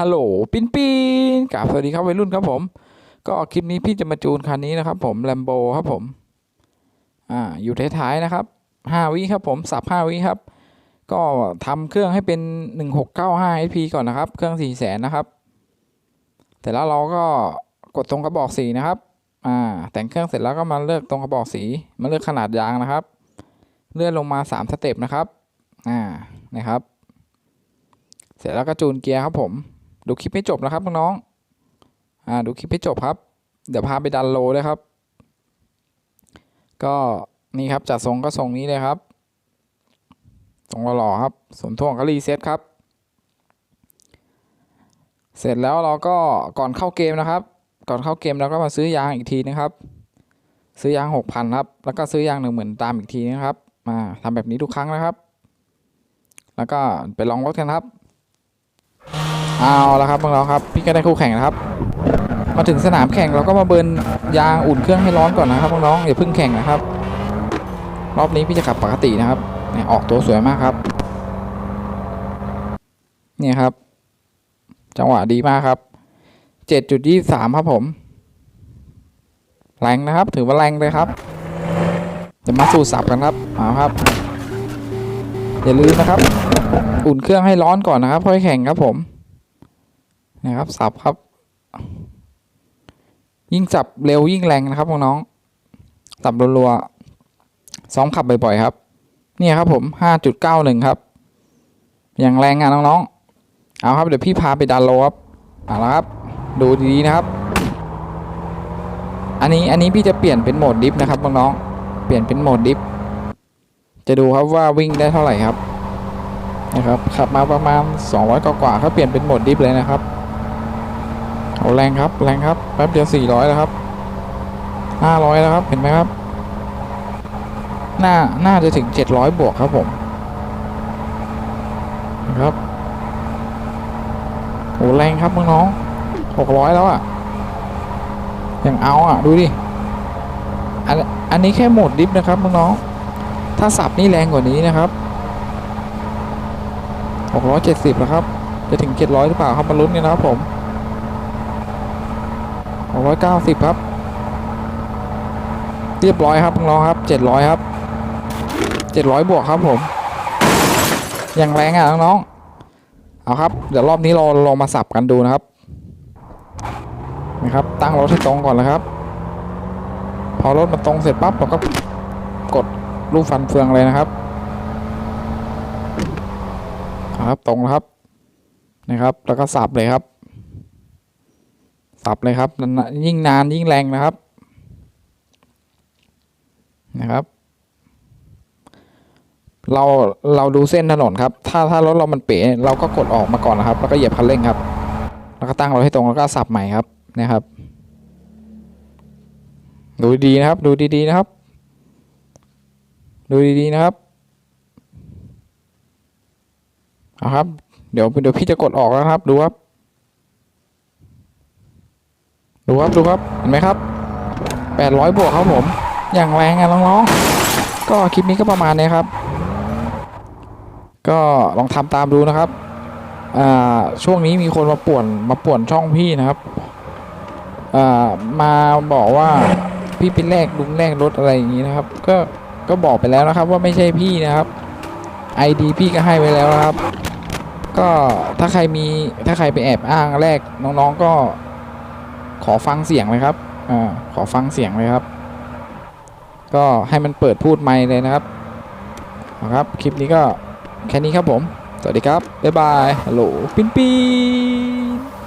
ฮัลโหลปิ้นปิ้นกราบสวัสดีครับวัยรุ่นครับผม ก็คลิปนี้พี่จะมาจูนคันนี้นะครับผมแลมโบครับผม อ่าอยู่ท้ายๆนะครับห้าวิครับผมสับห้าวิครับ ก็ทำเครื่องให้เป็นหนึ่งหกเก้าห้า SP ก่อนนะครับ เครื่องสี่แสนนะครับ แต่แล้วเราก็กดตรงกระบอกสีนะครับ อ่า แต่งเครื่องเสร็จแล้วก็มาเลือกตรงกระบอกสี มาเลือกขนาดยางนะครับ เลื่อนลงมาสามสเต็ปนะครับ อ่า นะครับเสร็จแล้วก็จูนเกียร์ครับผม ดูคลิปให้จบนะครับน้องๆอ่าดูคลิปให้จบครับ เดี๋ยวพาไปดันโลด้วยครับ ก็นี่ครับจัดทรงก็ทรงนี้เลยครับทรงหล่อครับส่วนท่วงก็รีเซ็ตครับ เสร็จแล้วเราก็ก่อนเข้าเกมนะครับ ก่อนเข้าเกมเราก็มาซื้อยางอีกทีนะครับ ซื้อยางหกพันครับ แล้วก็ซื้อยางหนึ่งหมื่นตามอีกทีนะครับ มาทำแบบนี้ทุกครั้งนะครับ แล้วก็ไปลองรถกันครับ เอาละครับน้องๆครับ พี่ก็ได้คู่แข่งนะครับ มาถึงสนามแข่งเราก็มาเบิร์นยางอุ่นเครื่องให้ร้อนก่อนนะครับน้องๆอย่าเพิ่งแข่งนะครับ รอบนี้พี่จะขับปกตินะครับเนี่ยออกตัวสวยมากครับ เนี่ยครับ จังหวะดีมากครับเจ็ดจุดยี่สามครับผม แรงนะครับ ถือว่าแรงเลยครับจะมาสู่สับกันครับเอาครับอย่าลืมนะครับ อุ่นเครื่องให้ร้อนก่อนนะครับค่อยแข่งครับผม นะครับสับครับ ยิ่งจับเร็วยิ่งแรงนะครับน้องๆสับรัวๆซ้อมขับบ่อยๆครับ เนี่ยครับผมห้าจุดเก้าหนึ่งครับ อย่างแรงงานน้องๆเอาครับเดี๋ยวพี่พาไปดันโลครับเอาละครับ ดูดีๆนะครับ อันนี้อันนี้พี่จะเปลี่ยนเป็นโหมดดิฟนะครับน้องๆเปลี่ยนเป็นโหมดดิฟจะดูครับว่าวิ่งได้เท่าไหร่ครับนะครับขับมาประมาณ 200 กว่าๆเขาเปลี่ยนเป็นโหมดดิฟเลยนะครับ เอาแรงครับแรงครับแป๊บเดียว400แล้วครับ500แล้วครับเห็นไหมครับน่าน่าจะถึง700บวกครับผมนะครับโหแรงครับน้องๆ600แล้วอะยังเอาอะดูดิอันอันนี้แค่โหมดดิฟนะครับน้องถ้าสับนี่แรงกว่านี้นะครับหกร้อยเจ็ดสิบแล้วครับ จะถึงเจ็ดร้อยหรือเปล่าครับมาลุ้นกันนะครับผม หกร้อยเก้าสิบครับ เรียบร้อยครับน้องๆครับเจ็ดร้อยครับเจ็ดร้อยบวกครับผม อย่างแรงอะน้องๆเอาครับ เดี๋ยวรอบนี้เราลองมาสับกันดูนะครับนะครับ ตั้งรถให้ตรงก่อนนะครับ พอรถมันตรงเสร็จปั๊บเราก็กดลูกฟันเฟืองเลยนะครับ ครับตรงครับนะครับ แล้วก็สับเลยครับ สับเลยครับ ยิ่งนานยิ่งแรงนะครับนะครับ เราเราดูเส้นถนนครับ ถ้าถ้ารถเรามันเป๋เราก็กดออกมาก่อนนะครับ แล้วก็เหยียบคันเร่งครับ แล้วก็ตั้งเราให้ตรงแล้วก็สับใหม่ครับนะครับ ดูดีนะครับ ดูดีๆนะครับ ดูดีๆนะครับเอาครับ เดี๋ยวเดี๋ยวพี่จะกดออกแล้วครับ ดูครับ ดูครับดูครับ เห็นไหมครับแปดร้อยบวกครับผม อย่างแรงอะน้องๆ ก็คลิปนี้ก็ประมาณนี้ครับ ก็ลองทำตามดูนะครับ อ่า ช่วงนี้มีคนมาป่วนมาป่วนช่องพี่นะครับ อ่า มาบอกว่าพี่เป็นแรกลุงแรกรถอะไรอย่างนี้นะครับ ก็ ก็บอกไปแล้วนะครับ ว่าไม่ใช่พี่นะครับ ID พี่ก็ให้ไว้แล้วนะครับ ก็ถ้าใครมีถ้าใครไปแอบอ้างแรกน้องๆก็ ขอฟังเสียงไหมครับอ่าขอฟังเสียงไหมครับ ก็ให้มันเปิดพูดไมค์เลยนะครับครับ คลิปนี้ก็แค่นี้ครับผม สวัสดีครับ บ๊ายบาย ฮัลโหล ปิ้นปิ้น